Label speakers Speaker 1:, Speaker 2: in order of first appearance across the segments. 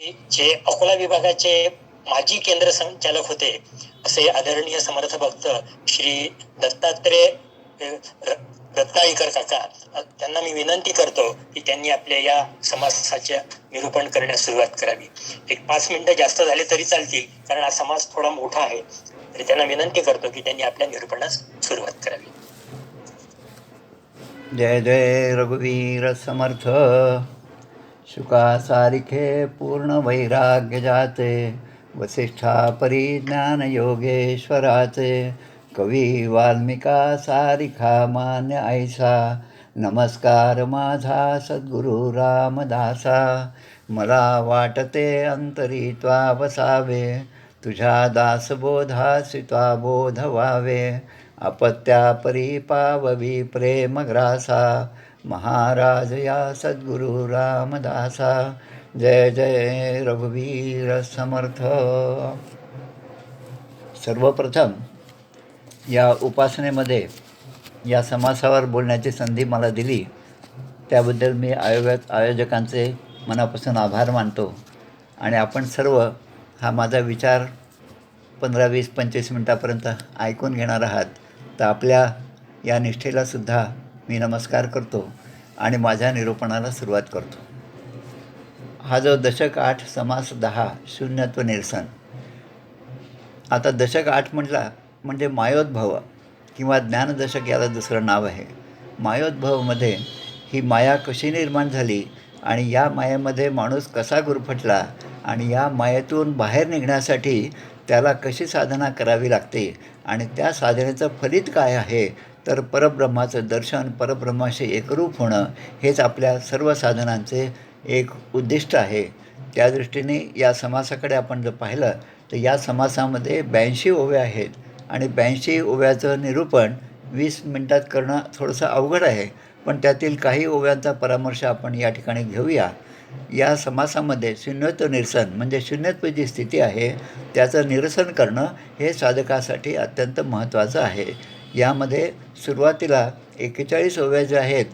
Speaker 1: जे अकोला विभागाचे माजी केंद्र संचालक होते असे आदरणीय समर्थ भक्त श्री दत्तात्रय दत्ताईकर काका. त्यांना मी विनंती करतो की त्यांनी आपल्या या समासाचे निरूपण करण्यास सुरुवात करावी. एक पाच मिनिटं जास्त झाले तरी चालतील कारण हा समाज थोडा मोठा आहे. तरी त्यांना विनंती करतो की त्यांनी आपल्या निरूपणास सुरुवात करावी.
Speaker 2: जय जय रघुवीर समर्थ. शुका सारिखे पूर्ण वैराग्य जाते वसिष्ठा परिज्ञानयोगेश्वराचे कवी वाल्मिका सारिखा मान्य ऐसा नमस्कार माझा सद्गुरु रामदासा मला वाटते अंतरी त्वा वसावे तुझ्या दासबोधासित्वा बोध व्हावे अपत्या परिपाववी प्रेमग्रासा महाराज या सद्गुरु रामदासा जय जय रघुवीर समर्थ। सर्वप्रथम या उपासनेमध्ये या समासावर बोलण्याची संधी मला दिली त्याबद्दल मी आयोगात आयोजकांचे मनापासून आभार मानतो. आणि आपण सर्व हा माझा विचार पंधरा वीस पंचवीस मिनटापर्यंत ऐकून घेणार आहात तर आपल्या या निष्ठेलासुद्धा मी नमस्कार करतो. आणि माझ्या निरूपणाला सुरुवात करतो. हा जो दशक आठ समास दहा शून्यत्व निरसन आता दशक आठ म्हटला म्हणजे मायोद्भव किंवा ज्ञानदशक याला दुसरं नाव आहे. मायोद्भवमध्ये ही माया कशी निर्माण झाली आणि या मायेमध्ये माणूस कसा गुरफटला आणि या मायेतून बाहेर निघण्यासाठी त्याला कशी साधना करावी लागते आणि त्या साधनेचं फलित काय आहे तर परब्रह्माचं दर्शन परब्रह्माशी एकरूप होणं हेच आपल्या सर्व साधनांचे एक उद्दिष्ट आहे. त्या दृष्टीने या समासाकडे आपण जर पाहिलं तर या समासामध्ये ब्याऐंशी ओव्या आहेत आणि ब्याऐंशी ओव्याचं निरूपण वीस मिनटात करणं थोडंसं अवघड आहे. पण त्यातील काही ओव्यांचा परामर्श आपण या ठिकाणी घेऊया. या समासामध्ये शून्यत्व निरसन म्हणजे शून्यत्व जी स्थिती आहे त्याचं निरसन करणं हे साधकासाठी अत्यंत महत्त्वाचं आहे. यामध्ये सुरुवातीला एकेचाळीस ओव्या ज्या आहेत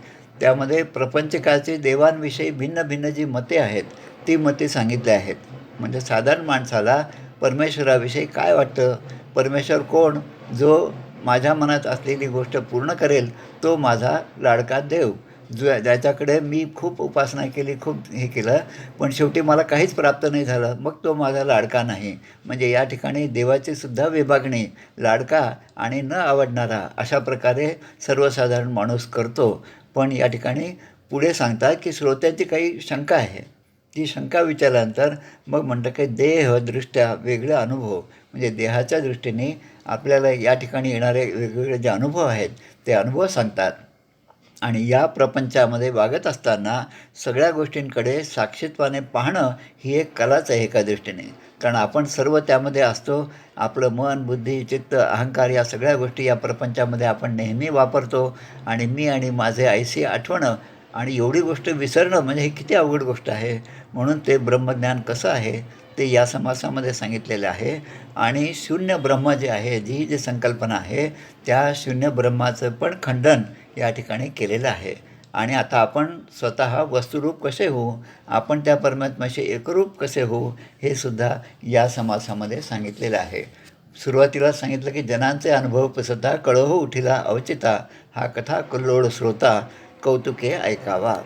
Speaker 2: त्यामध्ये प्रपंचकाची देवांविषयी भिन्न भिन्न जी मते आहेत ती मते सांगितली आहेत. म्हणजे साधारण माणसाला परमेश्वराविषयी काय वाटतं? परमेश्वर कोण? जो माझ्या मनात असलेली गोष्ट पूर्ण करेल तो माझा लाडका देव. जो ज्याच्याकडे मी खूप उपासना केली खूप हे केलं पण शेवटी मला काहीच प्राप्त नाही झालं. मग तो माझा लाडका नाही. म्हणजे या ठिकाणी देवाची सुद्धा विभागणी लाडका आणि न आवडणारा अशा प्रकारे सर्वसाधारण माणूस करतो. पण या ठिकाणी पुढे सांगतात की श्रोत्याची काही शंका आहे. ती शंका विचारल्यानंतर मग म्हणतं की देहदृष्ट्या वेगळा अनुभव. म्हणजे देहाच्या दृष्टीने आपल्याला या ठिकाणी येणारे वेगवेगळे जे अनुभव आहेत ते अनुभव सांगतात. आणि या प्रपंचामध्ये वागत असताना सगळ्या गोष्टींकडे साक्षीत्वाने पाहणं ही एक कलाच आहे एका दृष्टीने. कारण आपण सर्व त्यामध्ये असतो आपलं मन बुद्धी चित्त अहंकार या सगळ्या गोष्टी या प्रपंचामध्ये आपण नेहमी वापरतो आणि मी आणि माझे आईशी आठवणं आणि एवढी गोष्ट विसरणं म्हणजे ही किती अवघड गोष्ट आहे. म्हणून ते ब्रह्मज्ञान कसं आहे ते या समासामध्ये सांगितलेलं आहे. आणि शून्य ब्रह्म जे आहे जी जी संकल्पना आहे त्या शून्य ब्रह्माचं पण खंडन या ठिकाणी केलेलं आहे. आणि आता आपण स्वतः वस्तुरूप कसे होऊ? आपण त्या परमात्म्याशी एकरूप कसे होऊ? हे सुद्धा या समासामध्ये सांगितलेलं आहे. सुरुवातीला सांगितलं की जनांचे अनुभव पसता कळहो उठिला अवचिता हा कथा कल्लोळ श्रोता कौतुके ऐकावा.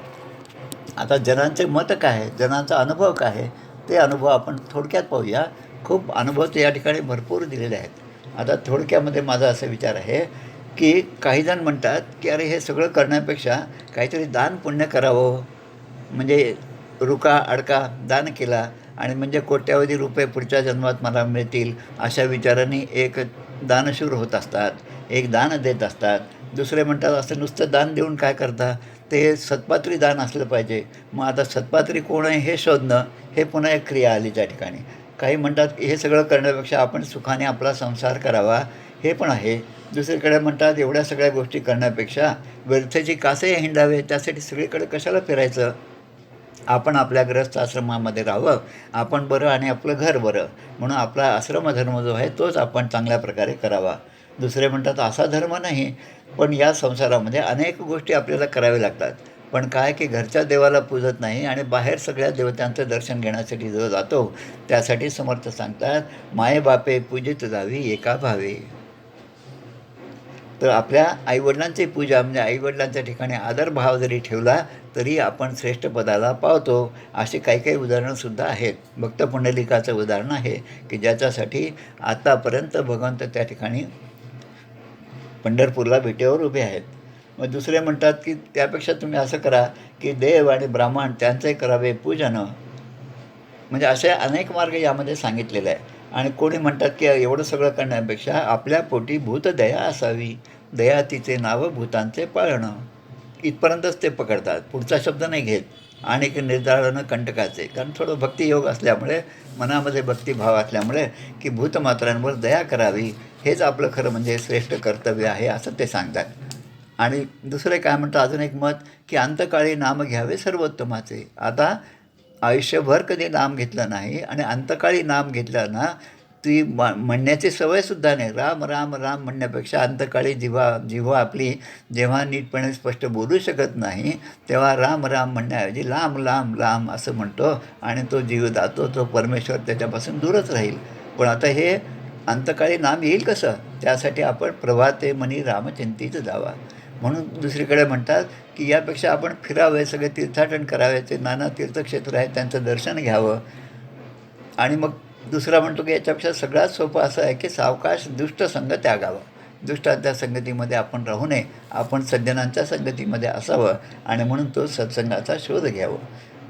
Speaker 2: आता जनांचे मत काय? आहे जनांचा अनुभव काय? आहे ते अनुभव आपण थोडक्यात पाहूया. खूप अनुभव ते या ठिकाणी भरपूर दिलेले आहेत. आता थोडक्यामध्ये माझा असा विचार आहे की काहीजण म्हणतात की अरे हे सगळं करण्यापेक्षा काहीतरी दान पुण्य करावं. म्हणजे रुका अडका दान केला आणि म्हणजे कोट्यावधी रुपये पुढच्या जन्मात मला मिळतील अशा विचाराने एक दानशूर होत असतात. एक दान देत असतात. दुसरे म्हणतात असं नुसतं दान देऊन काय करता? ते सत्पात्री दान असलं पाहिजे. मग आता सत्पात्री कोण आहे हे शोधणं हे पुन्हा एक क्रिया आली त्या ठिकाणी. काही म्हणतात हे सगळं करण्यापेक्षा आपण सुखाने आपला संसार करावा. हे पण आहे. दुसरीकडे म्हणतात एवढ्या सगळ्या गोष्टी करण्यापेक्षा व्यर्थेची कासे हिंडावे त्यासाठी सगळीकडे कशाला फिरायचं? आपण आपल्या ग्रस्त आश्रमामध्ये राहावं आपण बरं आणि आपलं घर बरं म्हणून आपला आश्रमधर्म जो आहे तोच आपण चांगल्या प्रकारे करावा. दुसरे म्हणतात असा धर्म नाही पण या संसारामध्ये अनेक गोष्टी आपल्याला कराव्या लागतात. पण काय की घरच्या देवाला पूजत नाही आणि बाहेर सगळ्या देवतांचं दर्शन घेण्यासाठी जो जातो त्यासाठी समर्थ सांगतात माय बापे पूजित जावी एका भावे तर आपल्या आईवडिलांची पूजा म्हणजे आईवडिलांच्या ठिकाणी आदरभाव जरी ठेवला तरी आपण श्रेष्ठ पदाला पावतो. अशी काही काही उदाहरणंसुद्धा आहेत. भक्त पुंडलिकाचं उदाहरण आहे की ज्याच्यासाठी आतापर्यंत भगवंत त्या ठिकाणी पंढरपूरला भेटेवर उभे आहेत. मग दुसरे म्हणतात की त्यापेक्षा तुम्ही असं करा की देव आणि ब्राह्मण त्यांचे करावे पूजन. म्हणजे असे अनेक मार्ग यामध्ये सांगितलेले आहे आणि कोणी म्हणतात की एवढं सगळं करण्यापेक्षा आपल्या पोटी भूतदया असावी. दया तिचे नाव भूतांचे पाळणं. इथपर्यंतच ते पकडतात. पुढचा शब्द नाही घेत. आणि की निर्धारणं कंटकाचे. कारण थोडं भक्तियोग असल्यामुळे मनामध्ये भक्तिभाव असल्यामुळे की भूतमात्रांवर दया करावी हेच आपलं खरं म्हणजे श्रेष्ठ कर्तव्य आहे असं ते सांगतात. आणि दुसरे काय म्हणतात? अजून एक मत की अंतकाळी नाम घ्यावे सर्वोत्तमाचे. आता आयुष्यभर कधी नाम घेतलं नाही आणि अंतकाळी नाम घेतलं ना ती म्हणण्याची सवयसुद्धा नाही. राम राम राम म्हणण्यापेक्षा अंतकाळी जिव्हा जिव्हा आपली जेव्हा नीटपणे स्पष्ट बोलू शकत नाही तेव्हा राम राम म्हणण्याऐवजी लांब लांब लांब असं म्हणतो आणि तो जीव जातो तो परमेश्वर त्याच्यापासून दूरच राहील. पण आता हे अंतकाळी नाम येईल कसं? त्यासाठी आपण प्रभाते मनी रामचिंतीचं जावा. म्हणून दुसरीकडे म्हणतात की यापेक्षा आपण फिरावे सगळे तीर्थाटन करावे ते नाना तीर्थक्षेत्र आहेत त्यांचं दर्शन घ्यावं. आणि मग दुसरा म्हणतो की याच्यापेक्षा सगळ्यात सोपं असं आहे की सावकाश दुष्ट संग त्यागावा. दुष्टांच्या संगतीमध्ये आपण राहू नये आपण सज्जनांच्या संगतीमध्ये असावं आणि म्हणून तो सत्संगाचा शोध घ्यावं.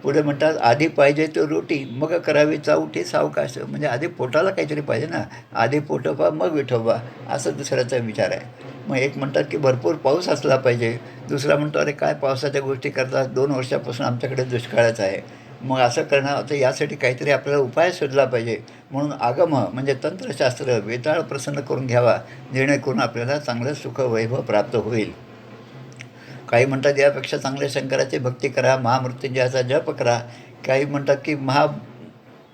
Speaker 2: पुढे म्हणतात आधी पाहिजे तो रोटी मग करावी चावटी सावकाश. म्हणजे आधी पोटाला काहीतरी पाहिजे ना. आधी पोटोबा मग विठोबा असं दुसऱ्याचा विचार आहे. मग एक म्हणतात की भरपूर पाऊस असला पाहिजे. दुसरा म्हणतो अरे काय पावसाच्या गोष्टी करतात? दोन वर्षापासून आमच्याकडे दुष्काळच आहे. मग असं करणं तर यासाठी काहीतरी आपल्याला उपाय शोधला पाहिजे. म्हणून आगम म्हणजे तंत्रशास्त्र वेताळ प्रसन्न करून घ्यावा. जेणेकरून आपल्याला चांगलं सुख वैभव प्राप्त होईल. काही म्हणतात यापेक्षा चांगले शंकराची भक्ती करा महामृत्युंजयाचा जप करा. काही म्हणतात की महा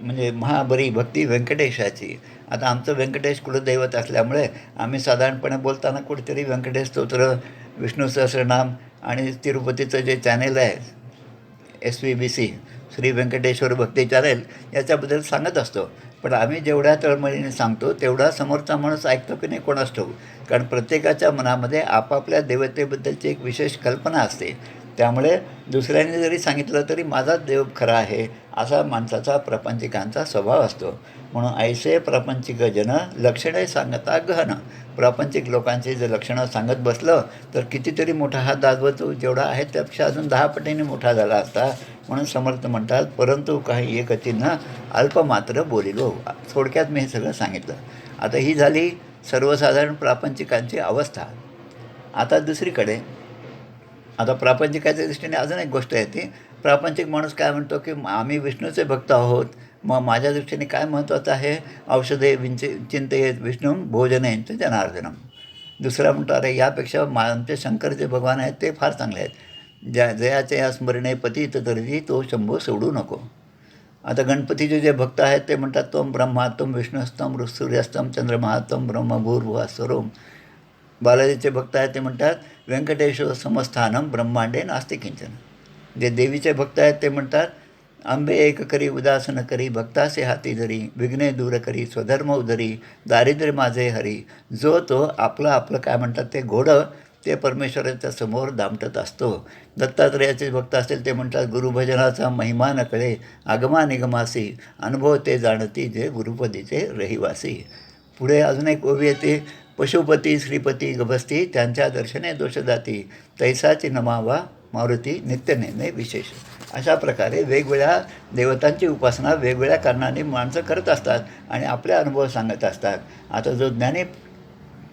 Speaker 2: म्हणजे महाबरी भक्ती व्यंकटेशाची. आता आमचं व्यंकटेश कुलदैवत असल्यामुळे आम्ही साधारणपणे बोलताना कुठेतरी व्यंकटेश स्तोत्र विष्णू सहस्रनाम आणि तिरुपतीचं जे चॅनेल आहे S V B C Shri Venkateswara Bhakti channel याच्याबद्दल सांगत असतो. पण आम्ही जेवढ्या तळमळीने सांगतो तेवढा समोरचा माणूस ऐकतो की नाही कोणास ठाऊक कारण प्रत्येकाच्या मनामध्ये आपापल्या देवतेबद्दलची एक विशेष कल्पना असते. त्यामुळे दुसऱ्याने जरी सांगितलं तरी माझाच देव खरा आहे असा माणसाचा प्रपंचिकांचा स्वभाव असतो. म्हणून ऐसे प्रापंचिक जन लक्षणे सांगता गहन. प्रापंचिक लोकांची जर लक्षणं सांगत बसलं तर कितीतरी मोठा हा दाजवतो जेवढा आहे त्यापेक्षा अजून दहा पटीने मोठा झाला असता म्हणून समर्थ म्हणतात परंतु काही एक अल्प अल्पमात्र बोलिलो. हो, थोडक्यात मी हे सगळं सांगितलं. आता ही झाली सर्वसाधारण प्रापंचिकांची अवस्था. आता दुसरीकडे आता प्रापंचिकाच्या दृष्टीने अजून एक गोष्ट आहे ती. प्रापंचिक माणूस काय म्हणतो की आम्ही विष्णूचे भक्त आहोत मग माझ्या दृष्टीने काय महत्त्वाचं आहे? औषधे विंचे चिंतये विष्णू भोजनेंच जनार्दनम. दुसरा म्हणतो अरे यापेक्षा मा आमचे शंकर जे भगवान आहेत ते फार चांगले आहेत. ज्या जयाचे या स्मरणे पतित तरी तो शंभू सोडू नको. आता गणपतीचे जे भक्त आहेत ते म्हणतात तो ब्रह्मात्म विष्णुस्तम सूर्यस्तम चंद्रमा तम ब्रह्म स्वरूम बालाजीचे भक्त आहेत ते म्हणतात व्यंकटेश्वर समस्थानम ब्रह्मांडे नास्ति किंचन जे देवीचे भक्त आहेत ते म्हणतात आंबे एक करी उदासन करी भक्तासे हाती धरी विघ्ने दूर करी स्वधर्म उधरी दारिद्र्य माझे हरी. जो तो आपलं आपलं काय म्हणतात ते घोडं ते परमेश्वराच्या समोर दामटत असतो. दत्तात्रयाचे भक्त असतील ते म्हणतात गुरुभजनाचा महिमा नकळे आगमा निगमासी अनुभव ते जाणती जे गुरुपदीचे रहिवासी. पुढे अजून एक ओवी येते पशुपती श्रीपती गभस्ती त्यांच्या दर्शने दोष जाती तैसाची नमावा मारुती नित्यनेने विशेष. अशा प्रकारे वेगवेगळ्या देवतांची उपासना वेगवेगळ्या कारणाने माणसं करत असतात आणि आपले अनुभव सांगत असतात. आता जो ज्ञानी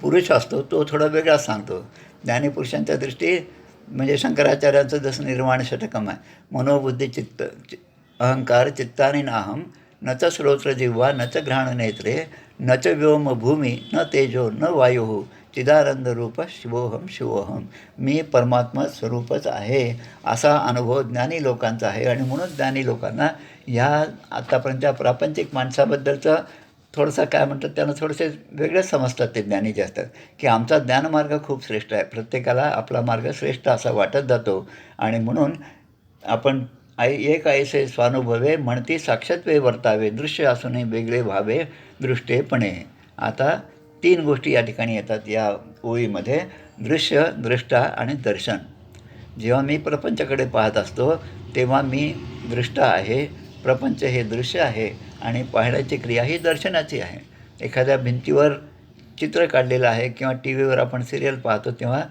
Speaker 2: पुरुष असतो तो थोडा वेगळाच सांगतो. ज्ञानीपुरुषांच्या दृष्टी म्हणजे शंकराचार्यांचं जसं निर्माण षटकम आहे. मनोबुद्धी चित्त चि- अहंकार चित्ताने नाहम न च श्रोत्र जिव्हा न च घ्राण नेत्रे न च व्योम भूमी न तेजो न वायू चिदानंद रूप शिवोहम शिवोहम मी परमात्मा स्वरूपच आहे असा अनुभव ज्ञानी लोकांचा आहे. आणि म्हणून ज्ञानी लोकांना ह्या आत्तापर्यंतच्या प्रापंचिक माणसाबद्दलचं थोडंसं काय म्हणतात त्यांना थोडेसे वेगळेच समजतात ते ज्ञानी जे असतात. की आमचा ज्ञानमार्ग खूप श्रेष्ठ आहे. प्रत्येकाला आपला मार्ग श्रेष्ठ असा वाटत जातो. आणि म्हणून आपण आई एक आईसे स्वानुभवे म्हणती साक्षात्वे वर्तावे दृश्य असूनही वेगळे व्हावे दृष्टेपणे. आता तीन गोष्टी या ठिकाणी येतात या ओळीमध्ये दृश्य दृष्टा आणि दर्शन. जेव्हा मी प्रपंचाकडे पाहत असतो तेव्हा मी दृष्टा आहे प्रपंच हे दृश्य आहे आणि पाहण्याची क्रिया ही दर्शनाची आहे. एखाद्या भिंतीवर चित्र काढलेलं आहे किंवा टी व्हीवर आपण सिरियल पाहतो तेव्हा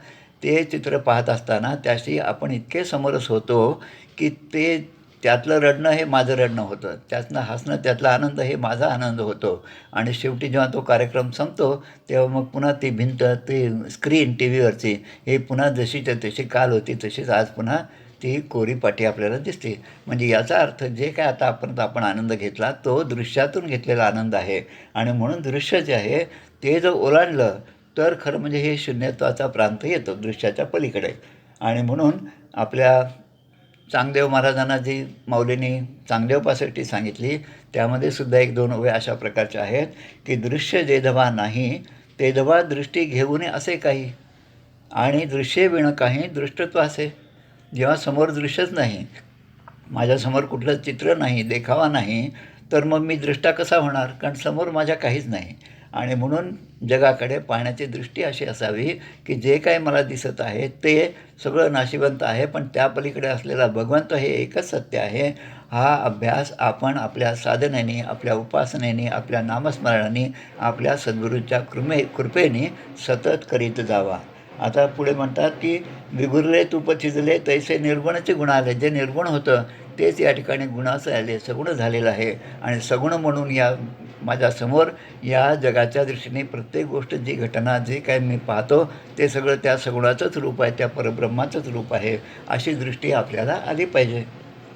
Speaker 2: ते चित्र पाहत असताना त्याशी आपण इतके समरस होतो की ते त्यातलं रडणं हे माझं रडणं होतं. त्यातनं हसणं त्यातला आनंद हे माझा आनंद होतो. आणि शेवटी जेव्हा तो कार्यक्रम संपतो तेव्हा मग पुन्हा ती भिंत ती स्क्रीन टी व्हीवरची हे पुन्हा जशीच्या तशी काल होती तशीच आज पुन्हा ती कोरी पाठी आपल्याला दिसते. म्हणजे याचा अर्थ जे काय आता आपण आपण आनंद घेतला तो दृश्यातून घेतलेला आनंद आहे. आणि म्हणून दृश्य जे आहे ते जर ओलांडलं तर खरं म्हणजे हे शून्यत्वाचा प्रांत येतो दृश्याच्या पलीकडे. आणि म्हणून आपल्या चांगदेव महाराजांना जी माऊलीने चांगदेवपासाठी सांगितली. त्यामध्ये सुद्धा एक दोन ओव्या अशा प्रकारच्या आहेत. की दृश्य जेधवा नाही तेधवा दृष्टी घेऊन असे काही. आणि दृश्य विणं काही दृष्टत्व असे. जेव्हा समोर दृश्यच नाही माझ्यासमोर कुठलं चित्र नाही देखावा नाही तर मग मी दृष्टा कसा होणार? कारण समोर माझ्या काहीच नाही. आणि म्हणून जगाकडे पाहण्याची दृष्टी अशी असावी की जे काय मला दिसत आहे ते सगळं नाशिवंत आहे पण त्या पलीकडे असलेला भगवंत हे एकच सत्य आहे. हा अभ्यास आपण आपल्या साधनेने आपल्या उपासनेने आपल्या नामस्मरणाने आपल्या सद्गुरूच्या कृमे कृपेने सतत करीत जावा. आता पुढे म्हणतात की विगुरले तूप चिजले तैसे निर्गुणाचे गुण आले. जे निर्गुण होतं तेच या ठिकाणी गुणाचं आले सगुण झालेलं आहे. आणि सगुण म्हणून या माझ्यासमोर या जगाच्या दृष्टीने प्रत्येक गोष्ट जी घटना जे काय मी पाहतो ते सगळं त्या सगुणाचंच रूप आहे त्या परब्रह्माचंच रूप आहे अशी दृष्टी आपल्याला आली पाहिजे.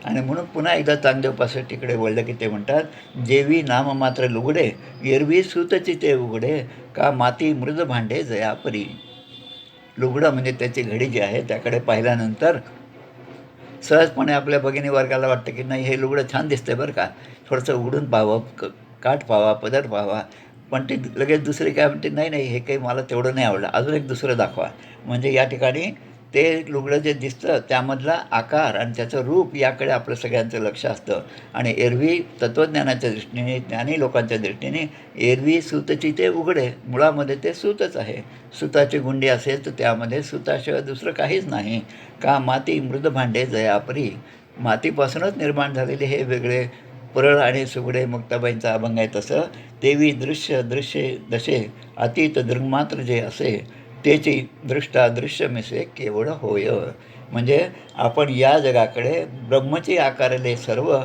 Speaker 2: आणि म्हणून पुन्हा एकदा चांगदेवपासून तिकडे वळलं की ते म्हणतात जेवी नाम मात्र लुगडे एरवी सुतची ते उघडे का माती मृद भांडे जयापरी लुगडं म्हणजे त्याची घडी जी आहे त्याकडे पाहिल्यानंतर सहजपणे आपल्या भगिनी वर्गाला वाटतं की नाही हे लुगडं छान दिसतंय बरं का थोडंसं उघडून पाहावं काठ पाहावा पदर पाहावा पण ते लगेच दुसरी काय म्हणते नाही नाही हे काही मला तेवढं नाही आवडलं. अजून एक दुसरं दाखवा. म्हणजे या ठिकाणी ते लुगडं जे दिसतं त्यामधला आकार आणि त्याचं रूप याकडे आपलं सगळ्यांचं लक्ष असतं. आणि एरवी तत्त्वज्ञानाच्या दृष्टीने ज्ञानी लोकांच्या दृष्टीने एरवी सूतची ते उघडे मुळामध्ये ते सूतच आहे. सुताची गुंडी असेल तर त्यामध्ये सुताशिवाय दुसरं काहीच नाही. का माती मृद भांडे जयापरी. मातीपासूनच निर्माण झालेले हे वेगळे परळ आणि सुगडे मुक्ताबाईंचा अभंग आहे तसं देवी दृश्य दृश्ये दशे अतीत दृंगमात्र जे असे तेची दृष्टा दृश्य मिसे केवळ होय. म्हणजे आपण या जगाकडे ब्रह्मचे आकारले सर्व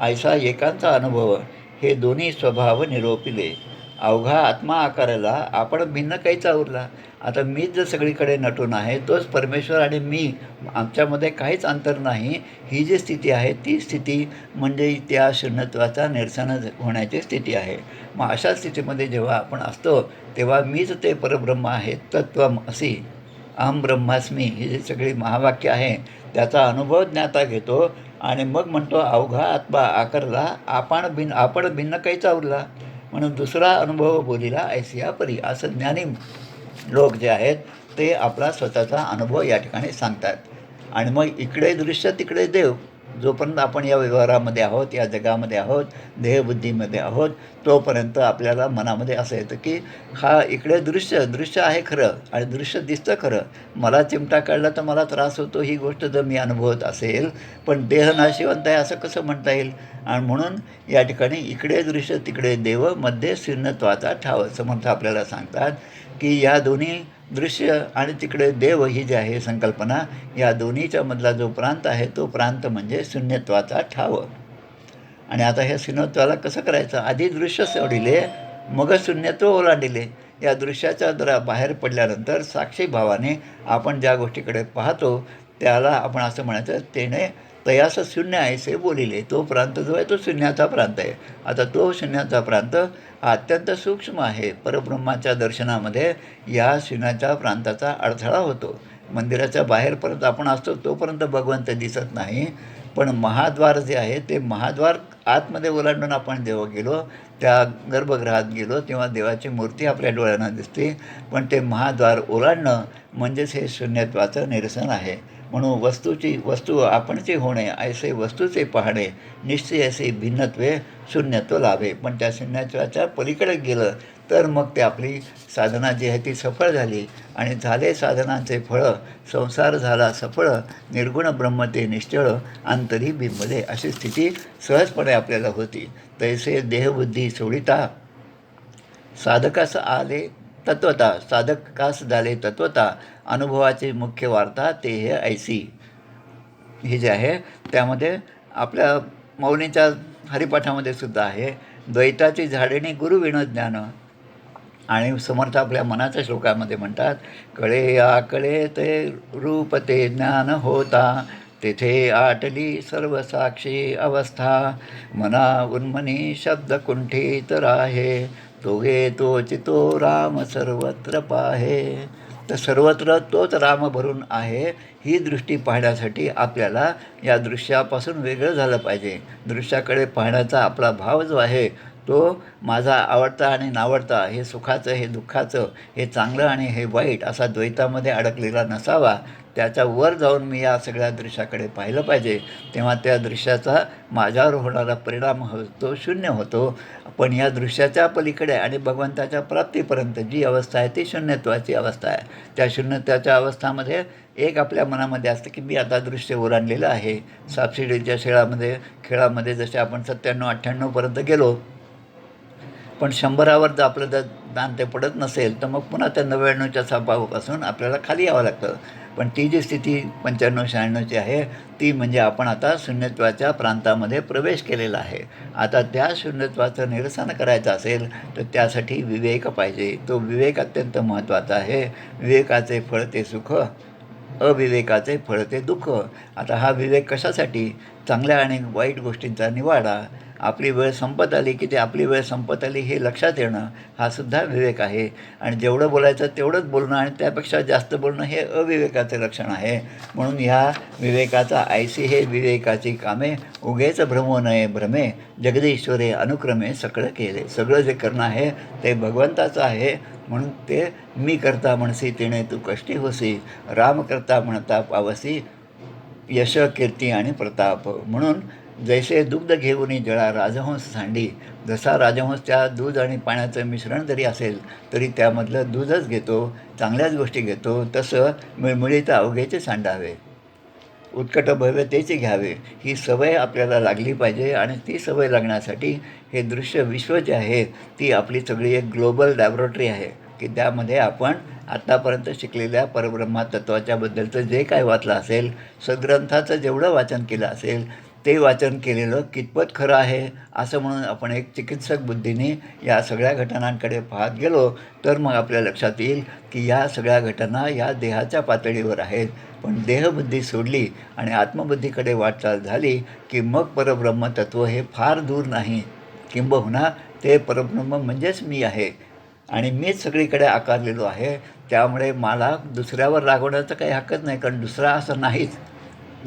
Speaker 2: ऐसा एकांचा अनुभव हे दोन्ही स्वभाव निरोपिले. अवघा आत्मा आकारला आपण भिन्न काहीचा उरला आता मीच जर सगळीकडे नटून आहे तोच परमेश्वर आणि मी आमच्यामध्ये काहीच अंतर नाही. ही जी स्थिती आहे ती स्थिती म्हणजे त्या शून्यत्वाचा निरसन होण्याची स्थिती आहे. मग अशा स्थितीमध्ये जेव्हा आपण असतो तेव्हा मीच ते परब्रह्म आहे तत्वम असी. अहम ब्रह्मास्मी ही जी सगळी महावाक्य आहे त्याचा अनुभव ज्ञाता घेतो आणि मग म्हणतो अवघा आत्मा आकारला आपण भिन्न आपण भिन्न काहीचा उरला म्हणून दुसरा अनुभव बोलीला ऐसिया परी असं ज्ञानी लोक जे आहेत ते आपला स्वतःचा अनुभव या ठिकाणी सांगतात. आणि मग इकडे दृश्य तिकडे देव. जोपर्यंत आपण या व्यवहारामध्ये आहोत या जगामध्ये आहोत देहबुद्धीमध्ये आहोत तोपर्यंत आपल्याला मनामध्ये असं येतं की हा इकडे दृश्य दृश्य आहे खरं आणि दृश्य दिसतं खरं. मला चिमटा काढला तर मला त्रास होतो ही गोष्ट जर मी अनुभवत असेल पण देह नाशिवंत आहे असं कसं म्हणता येईल? आणि म्हणून या ठिकाणी इकडे दृश्य तिकडे देवमध्ये शून्यत्वाचा ठाव समर्थ आपल्याला सांगतात की या दोन्ही दृश्य आणि तिकडे देव ही जी आहे संकल्पना या दोन्हीच्या मधला जो प्रांत आहे तो प्रांत म्हणजे शून्यत्वाचा ठाव. आणि आता ह्या शून्यत्वाला कसं करायचं? आधी दृश्य सोडिले मग शून्यत्व ओलांडिले. या दृश्याच्या जरा बाहेर पडल्यानंतर साक्षी भावाने आपण ज्या गोष्टीकडे पाहतो त्याला आपण असं म्हणायचं तेने तयास शून्य आहे से बोलिले. तो प्रांत जो आहे तो शून्याचा प्रांत आहे. आता तो शून्याचा प्रांत हा अत्यंत सूक्ष्म आहे. परब्रह्माच्या दर्शनामध्ये या शून्याच्या प्रांताचा अडथळा होतो. मंदिराच्या बाहेरपर्यंत आपण असतो तोपर्यंत भगवंत दिसत नाही. पण महाद्वार जे आहे ते महाद्वार आतमध्ये ओलांडून आपण जेव्हा गेलो त्या गर्भगृहात गेलो तेव्हा देवाची मूर्ती आपल्या डोळ्यांना दिसते. पण ते महाद्वार ओलांडणं म्हणजेच हे शून्यत्वाचं निरसन आहे. म्हणून वस्तूची वस्तू आपणचे होणे ऐसे वस्तूचे पाहणे निश्चय असे भिन्नत्वे शून्यत्व लाभे. पण त्या शून्यत्वाच्या पलीकडे गेलं तर मग ते आपली साधना जी आहे ती सफळ झाली आणि झाले साधनांचे फळं संसार झाला सफळ निर्गुण ब्रह्म ते निश्चळ अंतरी बिंबले अशी स्थिती सहजपणे आपल्याला होती. तैसे देहबुद्धी सोडिता साधकास आले तत्वता साधकास झाले तत्वता अनुभवाची मुख्य वार्ता ते हे ऐसी. हे जे आहे त्यामध्ये आपल्या मौनीच्या हरिपाठामध्ये सुद्धा आहे द्वैताची झाडेने गुरु विनोद ज्ञान आणि समर्थ आपल्या मनाच्या श्लोकामध्ये म्हणतात कळे आकळे ते रूप ते ज्ञान होता तेथे आटली सर्व साक्षी अवस्था. मना उन्मनी शब्द कुंठित राहे दोघे तो चितो राम सर्वत्र पाहे. तर सर्वत्र तोच राम भरून आहे ही दृष्टी पाहण्यासाठी आपल्याला या दृश्यापासून वेगळं झालं पाहिजे. दृश्याकडे पाहण्याचा आपला भाव जो आहे तो माझा आवडता आणि नावडता हे सुखाचं हे दुःखाचं हे चांगलं आणि हे वाईट असा द्वैतामध्ये अडकलेला नसावा त्याच्या वर जाऊन मी या सगळ्या दृश्याकडे पाहिलं पाहिजे. तेव्हा त्या दृश्याचा माझ्यावर होणारा परिणाम होतो शून्य होतो. पण या दृश्याच्या पलीकडे आणि भगवंताच्या प्राप्तीपर्यंत जी अवस्था आहे ती शून्यत्वाची अवस्था आहे. त्या शून्यत्वाच्या अवस्थामध्ये एक आपल्या मनामध्ये असतं की मी आता दृश्य ओलांडलेलं आहे. सापशिडीच्या खेळामध्ये खेळामध्ये जसे आपण सत्त्याण्णव अठ्ठ्याण्णवपर्यंत गेलो पण शंभरावर जर आपलं जर दान ते पडत नसेल तर मग पुन्हा त्या नव्याण्णवच्या सापापासून आपल्याला खाली यावं लागतं. पण ती जी स्थिती पंच्याण्णव शहाण्णवची आहे ती म्हणजे आपण आता शून्यत्वाच्या प्रांतामध्ये प्रवेश केलेला आहे. आता त्या शून्यत्वाचं निरसन करायचं असेल तर त्यासाठी विवेक पाहिजे. तो विवेक अत्यंत महत्त्वाचा आहे. विवेकाचे फळ ते सुख अविवेकाचे फळ ते दुःख. आता हा विवेक कशासाठी? चांगल्या आणि वाईट गोष्टींचा निवाडा. आपली वेळ संपत आली की ते आपली वेळ संपत आली हे लक्षात येणं हा सुद्धा विवेक आहे. आणि जेवढं बोलायचं तेवढंच बोलणं आणि त्यापेक्षा जास्त बोलणं हे अविवेकाचे लक्षण आहे. म्हणून ह्या विवेकाचा आयसी हे विवेकाची कामे उगेच भ्रमो नये भ्रमे जगदीश्वरे अनुक्रमे सगळं केले. सगळं जे करणं आहे ते भगवंताचं आहे. म्हणून ते मी करता म्हणसी तिने तू कष्टी होसी. राम करता म्हणता पावसी यश कीर्ती आणि प्रताप. म्हणून जैसे दुग्ध घेऊन जळा राजहंस सांडी जसा राजहंस त्या दूध आणि पाण्याचं मिश्रण जरी असेल तरी त्यामधलं दूधच घेतो चांगल्याच गोष्टी घेतो तसं मिळमिळीत अवघेचे सांडावे. उत्कट भव्यतेचे घ्यावे. ही सवय आपल्याला लागली पाहिजे आणि ती सवय लागण्यासाठी हे दृश्य विश्व जे आहे ती आपली सगळी एक ग्लोबल लॅबोरेटरी आहे की त्यामध्ये आपण आत्तापर्यंत शिकलेल्या परब्रह्मा तत्वाच्याबद्दलचं जे काय वाचलं असेल सद्ग्रंथाचं जेवढं वाचन केलं असेल ते वाचन केलेलं कितपत खरं आहे असं म्हणून आपण एक चिकित्सक बुद्धीने या सगळ्या घटनांकडे पाहत गेलो तर मग आपल्या लक्षात येईल की या सगळ्या घटना या देहाच्या पातळीवर आहेत. पण देहबुद्धी सोडली आणि आत्मबुद्धीकडे वाटचाल झाली की मग परब्रह्म तत्व हे फार दूर नाही. किंबहुना ते परब्रह्म म्हणजेच मी आहे. आणि मीच सगळीकडे आकारलेलो आहे त्यामुळे मला दुसऱ्यावर रागवण्याचा काही हक्कच नाही कारण दुसरा असं नाहीच.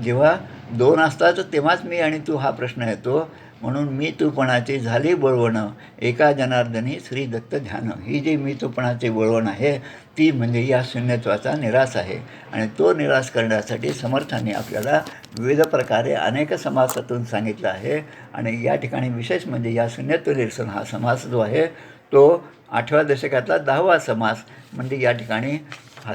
Speaker 2: जेव्हा दोन असतात तेव्हाच मी आणि तू हा प्रश्न येतो. म्हणून मी तूपणाची झाली बळवणं. एका जनार्दनी श्री दत्त ध्यान. ही जी मी तूपणाची बळवण आहे ती म्हणजे या शून्यत्वाचा निराश आहे. आणि तो निराश करण्यासाठी समर्थांनी आपल्याला विविध प्रकारे अनेक समासातून सांगितलं आहे. आणि या ठिकाणी विशेष म्हणजे या शून्यत्व निरसन हा समास जो आहे तो आठव्या दशकातला दहावा समास. म्हणजे या ठिकाणी हा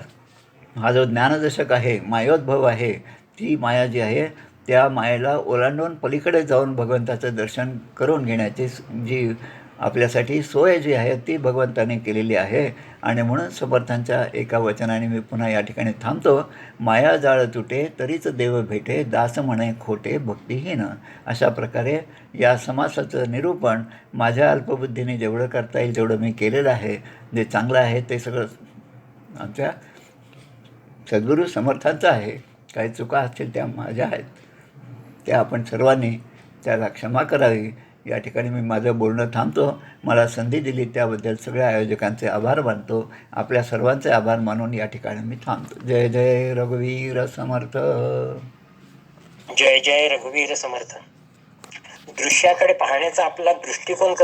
Speaker 2: हा जो ज्ञानदशक आहे मायोद्भव आहे ती माया जी आहे त्या मायेला ओलांडून पलीकडे जाऊन भगवंताचं दर्शन करून घेण्याची जी आपल्यासाठी सोय जी आहे ती भगवंताने केलेली आहे. आणि म्हणून समर्थांच्या एका वचनाने मी पुन्हा या ठिकाणी थांबतो. माया जाळ तुटे तरीच देव भेटे दास म्हणे खोटे भक्तिहीन. अशा प्रकारे या समासाचं निरूपण माझ्या अल्पबुद्धीने जेवढं करता येईल जेवढं मी केलेलं आहे. जे चांगलं आहे ते सगळं आमच्या सद्गुरू समर्थांचं आहे. काही चुका असतील त्या माझ्या आहेत. त्या आपण सर्वांनी त्याला क्षमा करावी. या ठिकाणी मी माझं बोलणं थांबतो. मला संधी दिली त्याबद्दल सगळ्या आयोजकांचे आभार मानतो. आपल्या सर्वांचे आभार मानून या ठिकाणी मी थांबतो. जय जय रघुवीर समर्थ.
Speaker 1: जय जय रघुवीर समर्थ. दृश्याकडे पाहण्याचा आपला दृष्टिकोन